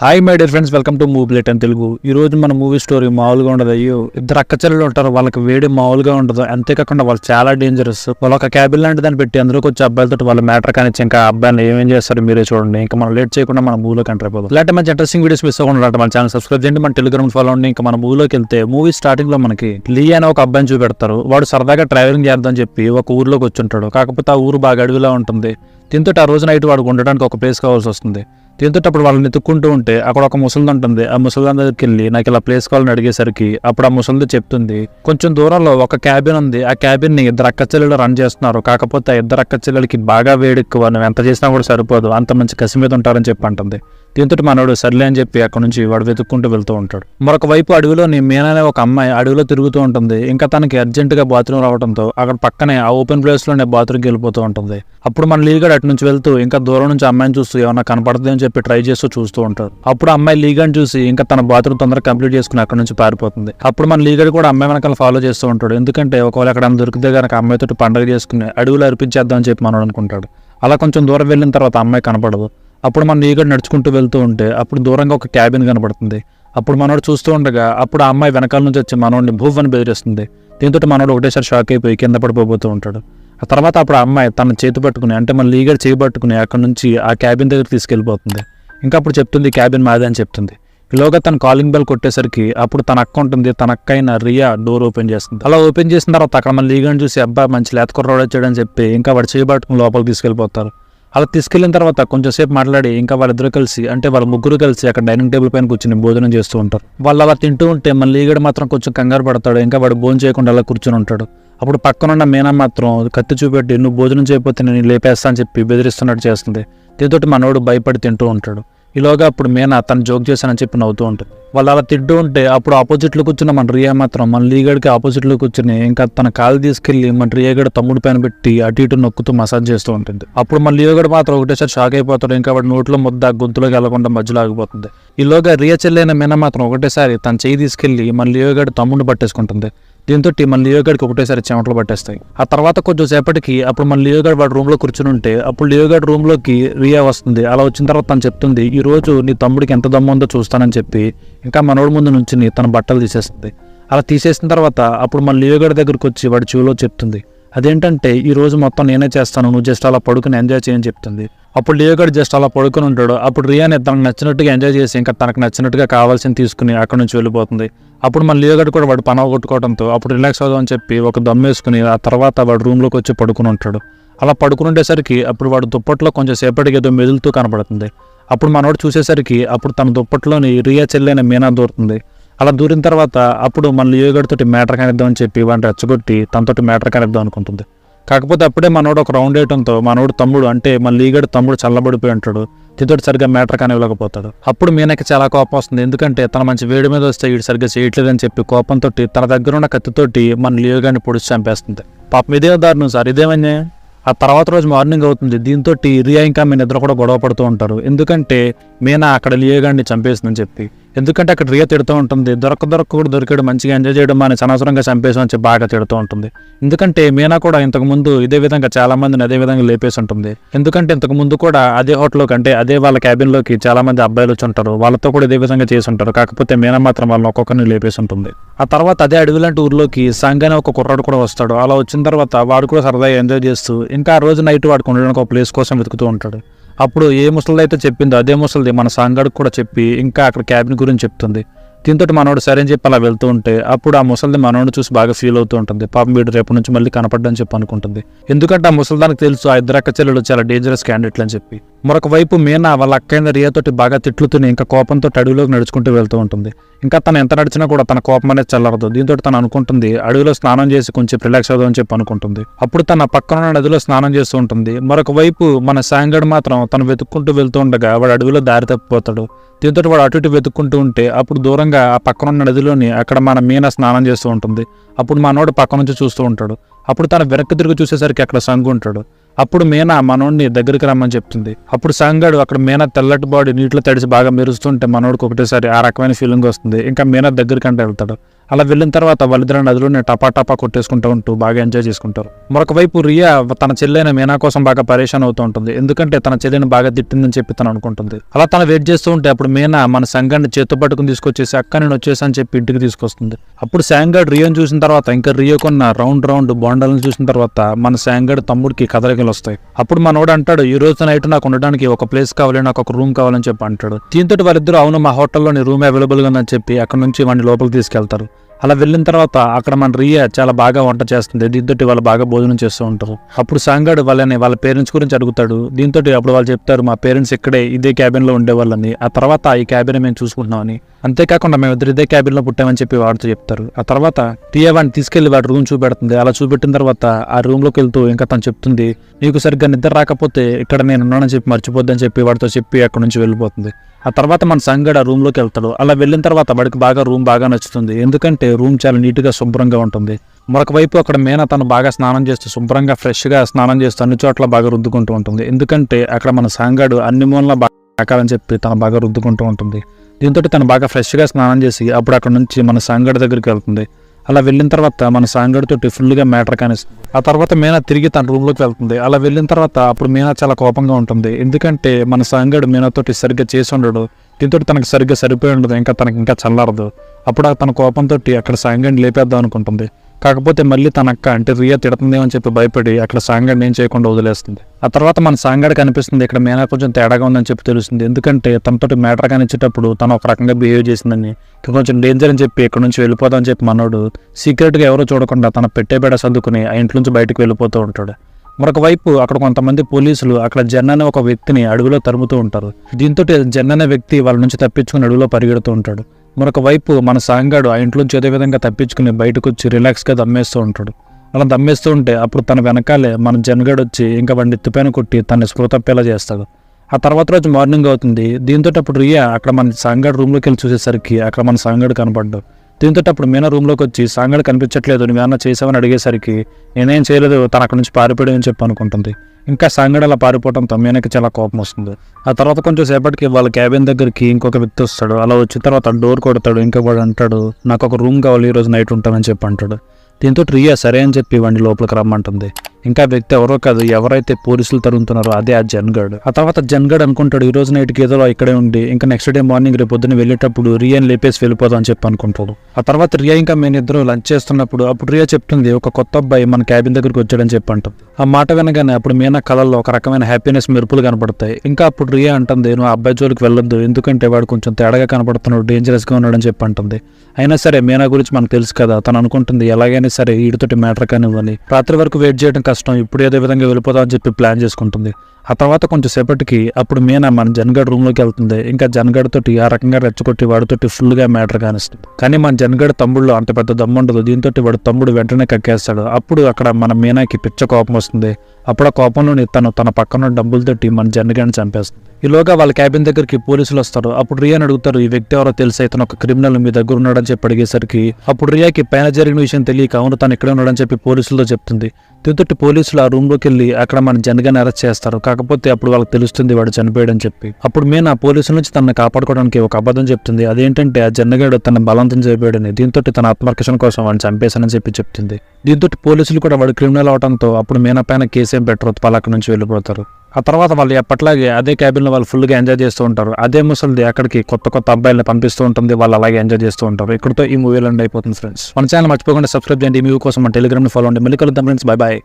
Hi my dear friends welcome to movie plate అని తెలుగు ఈ రోజు మన మూవీ స్టోరీ మామూలుగా ఉండదు. అయ్యో ఇద్దరు అక్కచెల్లెలు ఉంటారు. వాళ్ళకి వేడి మామూలుగా ఉండదు. అంతేకాకుండా వాళ్ళు చాలా డేంజరస్ వాళ్ళు ఒక క్యాబిన్ లాంటి దాన్ని పెట్టి అందులోకి వచ్చి అబ్బాయిలతో వాళ్ళ మ్యాటర్ కానీ ఇంకా అబ్బాయిని ఏమేం చేస్తారు మీరే చూడండి. ఇంకా మనం లేట్ చేయకుండా మన మూవీలోకి ఎంటర్ అయిపోదు. ఇలాంటి మంచి ఇంట్రెస్టింగ్ వీడియోస్ మిస్ అవ్వకుండా మన ఛానల్ సబ్స్క్రైబ్ చేయండి. మన టెలిగ్రామ్ ఫాలో అండి ఇంకా మన మూవీలోకి వెళ్తే మూవీ స్టార్టింగ్లో మనకి లీ అనే ఒక అబ్బాయిని చూపెడతారు. వాడు సరదాగా ట్రావెలింగ్ చేద్దాం చెప్పి ఒక ఊర్లోకి వచ్చి ఉంటాడు. కాకపోతే ఆ ఊరు బాగా అడవిలా ఉంటుంది. దీంతో ఆ రోజు నైట్ వాడు ఉండడానికి ఒక ప్లేస్ కావాల్సి వస్తుంది. దీంతో అప్పుడు వాళ్ళని ఎత్తుక్కుంటూ ఉంటే అక్కడ ఒక ముసలిది ఉంటుంది. ఆ ముసలిదాని దగ్గరికి వెళ్ళి నాకు ఇలా ప్లేస్ కావాలని అడిగేసరికి అప్పుడు ఆ ముసలిది చెప్తుంది కొంచెం దూరంలో ఒక క్యాబిన్ ఉంది. ఆ క్యాబిన్ని ఇద్దరు అక్క చెల్లెలు రన్ చేస్తున్నారు. కాకపోతే ఆ ఇద్దరు అక్క చెల్లెలకి బాగా వేడెక్కువ. నువ్వు ఎంత చేసినా కూడా సరిపోదు. అంత మంచి కసి మీద ఉంటారని చెప్పి అంటుంది. దీంతో మనోడు సర్లే అని చెప్పి అక్కడ నుంచి వాడు వెతుక్కుంటూ వెళ్తూ ఉంటాడు. మరొక వైపు అడవిలోని మీనా అనే ఒక అమ్మాయి అడవిలో తిరుగుతూ ఉంటుంది. ఇంకా తనకి అర్జెంటుగా బాత్రూమ్ రావడంతో అక్కడ పక్కనే ఆ ఓపెన్ ప్లేస్లోనే బాత్రూమ్కి వెళ్ళిపోతూ ఉంటుంది. అప్పుడు మన లీగడ్ అటు నుంచి వెళ్తూ ఇంకా దూరం నుంచి అమ్మాయిని చూస్తూ ఏమన్నా కనపడుతుంది అని చెప్పి ట్రై చేస్తూ చూస్తూ ఉంటాడు. అప్పుడు అమ్మాయి లీగడ్ చూసి ఇంకా తన బాత్రూమ్ తొందరగా కంప్లీట్ చేసుకుని అక్కడ నుంచి పారిపోతుంది. అప్పుడు మన లీగడ్ కూడా అమ్మాయి వెనకాల ఫాలో చేస్తూ ఉంటాడు. ఎందుకంటే ఒకవేళ అక్కడ దొరికితే కనుక అమ్మాయితో పండగ చేసుకుని అడవిలో అర్పించేద్దాం అని చెప్పి మనం అనుకుంటాడు. అలా కొంచెం దూరం వెళ్ళిన తర్వాత అమ్మాయి కనపడదు. అప్పుడు మన ఈగడు నడుచుకుంటూ వెళ్తూ ఉంటే అప్పుడు దూరంగా ఒక క్యాబిన్ కనబడుతుంది. అప్పుడు మనోడు చూస్తూ ఉండగా అప్పుడు ఆ అమ్మాయి వెనకాల నుంచి వచ్చి మనోడిని భూవ్ అని బెదిరిస్తుంది. దీంతో మనోడు ఒకటేసారి షాక్ అయిపోయి కింద పడిపోతూ ఉంటాడు. ఆ తర్వాత అప్పుడు ఆ అమ్మాయి తన చేతి పట్టుకుని అంటే మన లీగర్ చేయి పట్టుకుని అక్కడ నుంచి ఆ క్యాబిన్ దగ్గర తీసుకెళ్ళిపోతుంది. ఇంకా అప్పుడు చెప్తుంది క్యాబిన్ మాదే అని చెప్తుంది. ఈలోగా తన కాలింగ్ బెల్ కొట్టేసరికి అప్పుడు తన అక్క ఉంటుంది తన అక్క అయిన రియా డోర్ ఓపెన్ చేస్తుంది. అలా ఓపెన్ చేసిన తర్వాత అక్కడ మన లీగన్ చూసి అబ్బా మంచి లేత కుర్రాడు వచ్చాడని చెప్పి ఇంకా వాడు చేయబట్టుకుని లోపలికి తీసుకెళ్ళిపోతారు. అలా తీసుకెళ్ళిన తర్వాత కొంచెం సేపు మాట్లాడి ఇంకా వాళ్ళిద్దరు కలిసి అంటే వాళ్ళ ముగ్గురు కలిసి అక్కడ డైనింగ్ టేబుల్ పైన కూర్చుని భోజనం చేస్తూ ఉంటారు. వాళ్ళు అలా తింటూ ఉంటే మన లీగడ మాత్రం కొంచెం కంగారు పడతాడు. ఇంకా వాడు భోజనం చేయకుండా అలా కూర్చొని ఉంటాడు. అప్పుడు పక్కనున్న మీనా మాత్రం కత్తి చూపెట్టి నువ్వు భోజనం చేయకపోతే నేను లేపేస్తా అని చెప్పి బెదిరిస్తున్నట్టు చేస్తుంది. దీంతో మనోడు భయపడి తింటూ ఉంటాడు. ఈలోగా అప్పుడు మీనా తను జోక్ చేశానని చెప్పి నవ్వుతూ ఉంటుంది. వాళ్ళు అలా తింటూ ఉంటే అప్పుడు ఆపోజిట్లో కూర్చున్న మన రియా మాత్రం మన లీగడికి ఆపోజిట్లో కూర్చుని ఇంకా తన కాలు తీసుకెళ్ళి మన రియాగడ్ తమ్ముడు పైన పెట్టి అటు ఇటు నొక్కుతూ మసాజ్ చేస్తూ ఉంటుంది. అప్పుడు మన లియోగడ్ మాత్రం ఒకటేసారి షాక్ అయిపోతాడు. ఇంకా వాడి నోట్లో ముద్ద గొంతులోకి వెళ్ళకుండా మధ్యలో ఆగిపోతుంది. ఈలోగా రియా చెల్లైన మీన మాత్రం ఒకటేసారి తన చేయి తీసుకెళ్ళి మన లీగడ తమ్ముడు పట్టేసుకుంటుంది. దీంతో మన లియోగాడికి ఒకటేసారి చెమటలు పట్టేస్తాయి. ఆ తర్వాత కొంచెం సేపటికి అప్పుడు మన లియోగాడ్ వాడు రూమ్లో కూర్చుని ఉంటే అప్పుడు లియోగడ్ రూమ్లోకి రియా వస్తుంది. అలా వచ్చిన తర్వాత తను చెప్తుంది ఈ రోజు నీ తమ్ముడికి ఎంత దమ్ము ఉందో చూస్తానని చెప్పి ఇంకా మనోడి ముందు నుంచి తన బట్టలు తీసేస్తుంది. అలా తీసేసిన తర్వాత అప్పుడు మన లియోగడ్ దగ్గరకు వచ్చి వాడి చెవిలో చెప్తుంది అదేంటంటే ఈ రోజు మొత్తం నేనే చేస్తాను నువ్వు జస్ట్ అలా పడుకుని ఎంజాయ్ చేయని చెప్తుంది. అప్పుడు లియోగడ్ జస్ట్ అలా పడుకుని ఉంటాడు. అప్పుడు రియాని తనకు నచ్చినట్టుగా ఎంజాయ్ చేసి ఇంకా తనకు నచ్చినట్టుగా కావాల్సింది తీసుకుని అక్కడ నుంచి వెళ్ళిపోతుంది. అప్పుడు మన లియోగడ్ కూడా వాడు పనవ కొట్టుకోవడంతో అప్పుడు రిలాక్స్ అవుదామని చెప్పి ఒక దమ్ వేసుకుని ఆ తర్వాత వాడు రూమ్లోకి వచ్చి పడుకుని ఉంటాడు. అలా పడుకుని ఉండేసరికి అప్పుడు వాడు దుప్పట్లో కొంచెం సేపటికి ఏదో మెదులుతూ కనపడుతుంది అప్పుడు మనోడు చూసేసరికి అప్పుడు తన దుప్పట్లోని రియా చెల్లైన మీనా దూరుతుంది. అలా దూరిన తర్వాత అప్పుడు మన లియోగడ్ తోటి మ్యాటర్ కనిద్దామని చెప్పి వాడిని రెచ్చగొట్టి తనతోటి మ్యాటర్ కనిద్దాం అనుకుంటుంది. కాకపోతే అప్పుడే మనోడు ఒక రౌండ్ వేయడంతో మనోడు తమ్ముడు అంటే మన లీగడ్ తమ్ముడు చల్లబడిపోయి ఉంటాడు దీంతో సరిగ్గా మ్యాటర్ కానివ్వలేకపోతాడు. అప్పుడు మీనకి చాలా కోపం వస్తుంది. ఎందుకంటే తన మంచి వేడి మీద వస్తే వీడు సరిగ్గా చేయట్లేదని చెప్పి కోపంతో తన దగ్గర ఉన్న కత్తితోటి మన లియోగాన్ని పొడిచి చంపేస్తుంది. పాపం ఇదే దారుణం సార్ ఇదేమన్నా ఆ తర్వాత రోజు మార్నింగ్ అవుతుంది. దీంతో రియా ఇంకా మీ నిద్ర కూడా గొడవ పడుతూ ఉంటారు. ఎందుకంటే మీనా అక్కడ లియోగాన్ని చంపేసిందని చెప్పి ఎందుకంటే అక్కడ రియా తిడుతూ ఉంటుంది. దొరక దొరక కూడా దొరికాడు మంచిగా ఎంజాయ్ చేయడం అని అనవసరంగా చంపేసాం అని బాగా తిడుతూ ఉంటుంది. ఎందుకంటే మీనా కూడా ఇంతకు ముందు ఇదే విధంగా చాలా మందిని అదే విధంగా లేపేసి ఉంటుంది. ఎందుకంటే ఇంతకు ముందు కూడా అదే హోటల్లో కంటే అదే వాళ్ళ క్యాబిన్లోకి చాలామంది చాలా మంది అబ్బాయిలు వచ్చి ఉంటారు. వాళ్ళతో కూడా ఇదే విధంగా చేసి ఉంటారు. కాకపోతే మీనా మాత్రం వాళ్ళని ఒక్కొక్కరిని లేపేసి ఉంటుంది. ఆ తర్వాత అదే అడవి లాంటి ఊర్లోకి సంగ్ అనే ఒక కుర్రాడు కూడా వస్తాడు. అలా వచ్చిన తర్వాత వాడు కూడా సరదాగా ఎంజాయ్ చేస్తూ ఇంకా ఆ రోజు నైట్ వాడుకు ఉండడానికి ఒక ప్లేస్ కోసం వెతుకుతూ ఉంటాడు. అప్పుడు ఏ ముసలి అయితే చెప్పిందో అదే ముసలిది మన సంగడికి కూడా చెప్పి ఇంకా అక్కడ క్యాబిన్ గురించి చెప్తుంది. దీంతో మనోడు సరే అని చెప్పి అలా వెళ్తూ ఉంటే అప్పుడు ఆ ముసలిది మనోడు చూసి బాగా ఫీల్ అవుతూ ఉంటుంది. పాపం వీడు రేపు నుంచి మళ్ళీ కనపడ్డని చెప్పి అనుకుంటుంది. ఎందుకంటే ఆ ముసలిదానికి తెలుసు ఆ ఇద్దరు అక్క చెల్లెలు చాలా డేంజరస్ క్యాండిడేట్లు అని చెప్పి. మరొక వైపు మీనా వాళ్ళ అక్కైన రియాతోటి బాగా తిట్లుతూనే ఇంకా కోపంతో అడవిలోకి నడుచుకుంటూ వెళ్తూ ఉంటుంది. ఇంకా తను ఎంత నడిచినా కూడా తన కోపం అనేది చల్లరదు. దీంతో తను అనుకుంటుంది అడవిలో స్నానం చేసి కొంచెం రిలాక్స్ అవుదాం అని చెప్పి అనుకుంటుంది. అప్పుడు తన పక్కన ఉన్న నదిలో స్నానం చేస్తూ ఉంటుంది. మరొక వైపు మన సాంగడ్ మాత్రం తను వెతుక్కుంటూ వెళ్తూ ఉండగా వాడు అడవిలో దారి తప్పిపోతాడు. దీంతో వాడు అటు ఇటు వెతుక్కుంటూ ఉంటే అప్పుడు దూరంగా ఆ పక్కన ఉన్న నదిలోని అక్కడ మన మీన స్నానం చేస్తూ ఉంటుంది. అప్పుడు మనోడు పక్క నుంచి చూస్తూ ఉంటాడు. అప్పుడు తన వెనక్కి తిరిగి చూసేసరికి అక్కడ సంగు ఉంటాడు. అప్పుడు మీనా మనోడిని దగ్గరికి రమ్మని చెప్తుంది. అప్పుడు సంగడు అక్కడ మీనా తెల్లటి బాడీ నీటిలో తడిసి బాగా మెరుస్తుంటే మనోడికి ఒకటేసారి ఆ రకమైన ఫీలింగ్ వస్తుంది. ఇంకా మీనా దగ్గరికంటే వెళ్తాడు. అలా వెళ్ళిన తర్వాత వాళ్ళిద్దరు నదిలోనే టపా టపా కొట్టేసుకుంటూ ఉంటూ బాగా ఎంజాయ్ చేసుకుంటారు. మరొక వైపు రియా తన చెల్లెన మీనా కోసం బాగా పరేషాన్ అవుతూ ఉంటుంది. ఎందుకంటే తన చెల్లెని బాగా తిట్టిందని చెప్పి తను అనుకుంటుంది. అలా తను వెయిట్ చేస్తూ ఉంటే అప్పుడు మీనా మన సంఘాన్ని చేతు పట్టుకుని తీసుకొచ్చేసి అక్క నేను వచ్చేసాను చెప్పి ఇంటికి తీసుకొస్తుంది. అప్పుడు శాంగాడ్ రియోని చూసిన తర్వాత ఇంకా రియో కొన్న రౌండ్ రౌండ్ బోండాలను చూసిన తర్వాత మన శాంగాడ్ తమ్ముడికి కదలికలు వస్తాయి. అప్పుడు మనోడు అంటాడు ఈ రోజు నైట్ నాకు ఉండడానికి ఒక ప్లేస్ కావాలి నాకు ఒక రూమ్ కావాలని చెప్పి అంటాడు. దీంతో వాళ్ళిద్దరు అవును మా హోటల్లోని రూమ్ అవైలబుల్గా అని ఉందని చెప్పి అక్కడ నుంచి వాడిని లోపలికి తీసుకెళ్తారు. అలా వెళ్ళిన తర్వాత అక్కడ మన రియా చాలా బాగా వంట చేస్తుంది. దీంతో వాళ్ళు బాగా భోజనం చేస్తూ ఉంటారు. అప్పుడు సాంగాడు వాళ్ళని వాళ్ళ పేరెంట్స్ గురించి అడుగుతాడు. దీంతో అప్పుడు వాళ్ళు చెప్తారు మా పేరెంట్స్ ఇక్కడే ఇదే క్యాబిన్లో ఉండేవాళ్ళని. ఆ తర్వాత ఈ క్యాబిన్ మేము చూసుకుంటున్నామని అంతేకాకుండా మేము ఇద్దరు ఇదే క్యాబిన్లో పుట్టామని చెప్పి వాడితో చెప్తారు. ఆ తర్వాత రియా వాడిని తీసుకెళ్ళి వాడి రూమ్ చూపెడుతుంది. అలా చూపెట్టిన తర్వాత ఆ రూమ్లోకి వెళ్తూ ఇంకా తను చెప్తుంది నీకు సరిగ్గా నిద్ర రాకపోతే ఇక్కడ నేను ఉన్నానని చెప్పి మర్చిపోద్దని చెప్పి వాడితో చెప్పి అక్కడ నుంచి వెళ్ళిపోతుంది. ఆ తర్వాత మన సంగడ రూమ్లోకి రూమ్లోకి వెళ్తాడు. అలా వెళ్ళిన తర్వాత వాడికి బాగా రూమ్ బాగా నచ్చుతుంది. ఎందుకంటే రూమ్ చాలా నీట్గా శుభ్రంగా ఉంటుంది. మరొక వైపు అక్కడ మేన తను బాగా స్నానం చేస్తూ శుభ్రంగా ఫ్రెష్గా స్నానం చేస్తూ అన్ని చోట్ల బాగా రుద్దుకుంటూ ఉంటుంది. ఎందుకంటే అక్కడ మన సంగడు అన్ని మూలన బాగా చెప్పి తను బాగా రుద్దుకుంటూ ఉంటుంది. దీంతో తను బాగా ఫ్రెష్గా స్నానం చేసి అప్పుడు అక్కడ నుంచి మన సంగడి దగ్గరికి వెళ్తుంది. అలా వెళ్ళిన తర్వాత మన సాంగడితో ఫుల్గా మ్యాటర్ కానిస్తుంది ఆ తర్వాత మీనా తిరిగి తన రూమ్లోకి వెళ్తుంది. అలా వెళ్ళిన తర్వాత అప్పుడు మీనా చాలా కోపంగా ఉంటుంది. ఎందుకంటే మన సాంగడు మీనాతోటి సరిగ్గా చేసి ఉండడు. దీంతో తనకు సరిగ్గా సరిపోయి ఉండదు. ఇంకా తనకి ఇంకా చల్లారదు. అప్పుడు ఆ తన కోపంతో అక్కడ సాంగడిని లేపేద్దాం అనుకుంటుంది. కాకపోతే మళ్ళీ తన అక్క అంటే రియా తిడుతుందేమో అని చెప్పి భయపడి అక్కడ సాంగడ్ ఏం చేయకుండా వదిలేస్తుంది. ఆ తర్వాత మన సాంగడ్ కనిపిస్తుంది ఇక్కడ మేనా కొంచెం తేడాగా ఉందని చెప్పి తెలుస్తుంది. ఎందుకంటే తనతోటి మ్యాటర్ కానిచ్చేటప్పుడు తను ఒక రకంగా బిహేవ్ చేసిందని కొంచెం డేంజర్ అని చెప్పి ఇక్కడ నుంచి వెళ్ళిపోదాం అని చెప్పి మనోడు సీక్రెట్గా ఎవరో చూడకుండా తన పెట్టే బెడ సర్దుకుని ఆ ఇంట్లో నుంచి బయటకు వెళ్ళిపోతూ ఉంటాడు. మరొక వైపు అక్కడ కొంతమంది పోలీసులు అక్కడ జన్ అనే ఒక వ్యక్తిని అడవిలో తరుముతూ ఉంటారు. దీంతో జన్ అనే వ్యక్తి వాళ్ళ నుంచి తప్పించుకుని అడవిలో పరిగెడుతూ ఉంటాడు. మరొక వైపు మన సాంగాడు ఆ ఇంట్లోంచి ఏదో విధంగా తప్పించుకుని బయటకు వచ్చి రిలాక్స్గా దమ్మేస్తూ ఉంటాడు. అలా దమ్మేస్తూ ఉంటే అప్పుడు తన వెనకాలే మన జనగాడు వచ్చి ఇంకా వాడిని ఎత్తిపైన కొట్టి తన స్పృహ తప్పేలా చేస్తాడు. ఆ తర్వాత రోజు మార్నింగ్ అవుతుంది. దీంతో అప్పుడు రియా అక్కడ మన సాంగాడు రూమ్లోకి వెళ్ళి చూసేసరికి అక్కడ మన సాంగాడు కనపడ్డాడు. దీంతో అప్పుడు మీనా రూమ్లోకి వచ్చి సాంగాడు కనిపించట్లేదు నువ్వేమన్నా చేసావని అడిగేసరికి నేనేం చేయలేదు తన అక్కడి నుంచి పారిపోయాడు అని చెప్పి అనుకుంటుంది. ఇంకా సాంగడు అలా పారిపోవడంతో మీనకి చాలా కోపం వస్తుంది. ఆ తర్వాత కొంచెం సేపటికి వాళ్ళ క్యాబిన్ దగ్గరికి ఇంకొక వ్యక్తి వస్తాడు. అలా వచ్చిన తర్వాత డోర్ కొడతాడు. ఇంకా వాడు అంటాడు నాకు ఒక రూమ్ కావాలి ఈరోజు నైట్ ఉంటానని చెప్పి అంటాడు. దీంతో రియా సరే అని చెప్పి వాడిని లోపలికి రమ్మంటుంది. ఇంకా వ్యక్తి ఎవరో కాదు ఎవరైతే పోలీసులు తరుగుతున్నారో అదే ఆ జన్గడ్. ఆ తర్వాత జన్గడ్ అనుకుంటాడు ఈ రోజు నైట్కి ఏదో ఇక్కడే ఉండి ఇంకా నెక్స్ట్ డే మార్నింగ్ రేపు పొద్దున్న వెళ్ళేటప్పుడు రియాని లేపేసి వెళ్ళిపోదాం అని చెప్పి అనుకుంటాడు. ఆ తర్వాత రియా ఇంకా మేము ఇద్దరు లంచ్ చేస్తున్నప్పుడు అప్పుడు రియా చెప్తుంది ఒక కొత్త అబ్బాయి మన క్యాబిన్ దగ్గరికి వచ్చాడని చెప్పి అంటుంది ఆ మాట వినగానే అప్పుడు మీనా కళల్లో ఒక రకమైన హ్యాపీనెస్ మెరుపులు కనపడతాయి. ఇంకా అప్పుడు రియా అంటుంది నువ్వు అబ్బాయి జోలికి వెళ్ళొద్దు ఎందుకంటే వాడు కొంచెం తేడాగా కనపడుతున్నాడు డేంజరస్గా ఉన్నాడని చెప్పి అంటుంది. అయినా సరే మీనా గురించి మనకు తెలుసు కదా తను అనుకుంటుంది ఎలాగైనా సరే వీడితోటి మ్యాటర్ కానివ్వాలి రాత్రి వరకు వెయిట్ చేయడం కష్టం ఇప్పుడు ఏదో విధంగా వెళ్ళిపోదామని చెప్పి ప్లాన్ చేసుకుంటుంది. ఆ తర్వాత కొంచెం సేపటికి అప్పుడు మీనా మన జనగడ్ రూమ్లోకి వెళ్తుంది. ఇంకా జనగడ్తోటి ఆ రకంగా రెచ్చగొట్టి వాడితోటి ఫుల్గా మ్యాటర్ కానిస్తుంది. కానీ మన జనగడ్ తమ్ముళ్ళు అంత పెద్ద దమ్ము ఉండదు దీంతో వాడు తమ్ముడు వెంటనే కక్కేస్తాడు. అప్పుడు అక్కడ మన మీనాకి పిచ్చ కోపం వస్తుంది. అప్పుడు ఆ కోపంలోని తను తన పక్కన డబ్బులతోటి మన జనగాన్ని చంపేస్తుంది. ఈలోగా వాళ్ళ క్యాబిన్ దగ్గరికి పోలీసులు వస్తారు. అప్పుడు రియాని అడుగుతారు ఈ వ్యక్తి ఎవరో తెలిసి? ఇతను ఒక క్రిమినల్ మీ దగ్గర ఉన్నాడని చెప్పి అడిగేసరికి అప్పుడు రియాకి పైన జరిగిన విషయం తెలియక అవును తను ఇక్కడే ఉన్నాడని చెప్పి పోలీసులతో చెప్తుంది. దీంతో పోలీసులు ఆ రూమ్లోకి వెళ్ళి అక్కడ మన జనగాని అరెస్ట్ చేస్తారు. కాకపోతే అప్పుడు వాళ్ళకి తెలుస్తుంది వాడు చనిపోయాడని చెప్పి. అప్పుడు మేము ఆ పోలీసుల నుంచి తనను కాపాడుకోవడానికి ఒక అబద్ధం చెప్తుంది. అదేంటంటే ఆ జనగాడు తన బలవంతం చేయబోయాడని దీంతో తన ఆత్మరక్షణ కోసం వాడిని చంపేశానని చెప్పి చెప్తుంది. దీంతో పోలీసులు కూడా వాడు క్రిమినల్ అవడంతో అప్పుడు మీనా పైన కేసు సేమ్ పెట్టరు పలక నుంచి వెళ్ళిపోతారు. ఆ తర్వాత వాళ్ళు ఎప్పట్లాగే అదే క్యాబిన్లో వాళ్ళు ఫుల్గా ఎంజాయ్ చేస్తూ ఉంటారు. అదే ముసలిది అక్కడికి కొత్త కొత్త అబ్బాయిలను పంపిస్తూ ఉంటుంది. వాళ్ళు అలాగే ఎంజాయ్ చేస్తూ ఉంటారు. ఇక్కడితో ఈ మూవీలో అయిపోతుంది ఫ్రెండ్స్ మన ఛానల్ మర్చిపోకుండా సబ్స్క్రైబ్ చేయండి. ఈ మూవీ కోసం మన టెలిగ్రామ్ని ఫాలో అండి మళ్ళీ కలుద్దాం ఫ్రెండ్స్ బై బాయ్